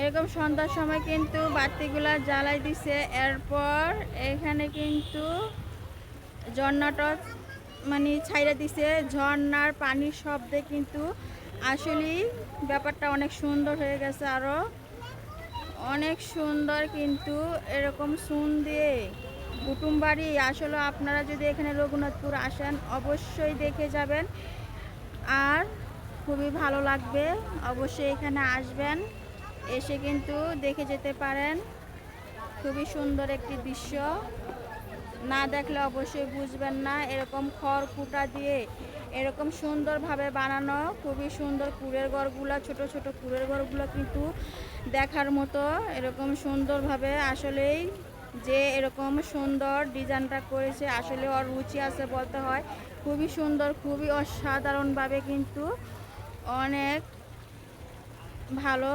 এরকম সন্ধ্যার সময় কিন্তু বাতিগুলা জ্বালাই দিছে। এরপর এখানে কিন্তু ঝর্ণাটা মানে ছাইরা দিছে। ঝর্ণার পানির শব্দে কিন্তু আসলেই ব্যাপারটা অনেক সুন্দর হয়ে গেছে আরও অনেক সুন্দর কিন্তু এরকম সুন দিয়ে কুটুম বাড়ি। আসলে আপনারা যদি এখানে রঘুনাথপুর আসেন, অবশ্যই দেখে যাবেন। আর খুবই ভালো লাগবে। অবশ্যই এখানে আসবেন। এসে কিন্তু দেখে যেতে পারেন। খুবই সুন্দর একটি দৃশ্য। না দেখলে অবশ্যই বুঝবেন না, এরকম খড় কুটা দিয়ে এরকম সুন্দরভাবে বানানো, খুবই সুন্দর কুড়ের ঘরগুলো, ছোট ছোট কুড়ের ঘরগুলো কিন্তু দেখার মতো এরকম সুন্দরভাবে। আসলেই যে এরকম সুন্দর ডিজাইনটা করেছে, আসলে ওর রুচি আছে বলতে হয়। খুবই সুন্দর, খুবই অসাধারণভাবে কিন্তু অনেক ভালো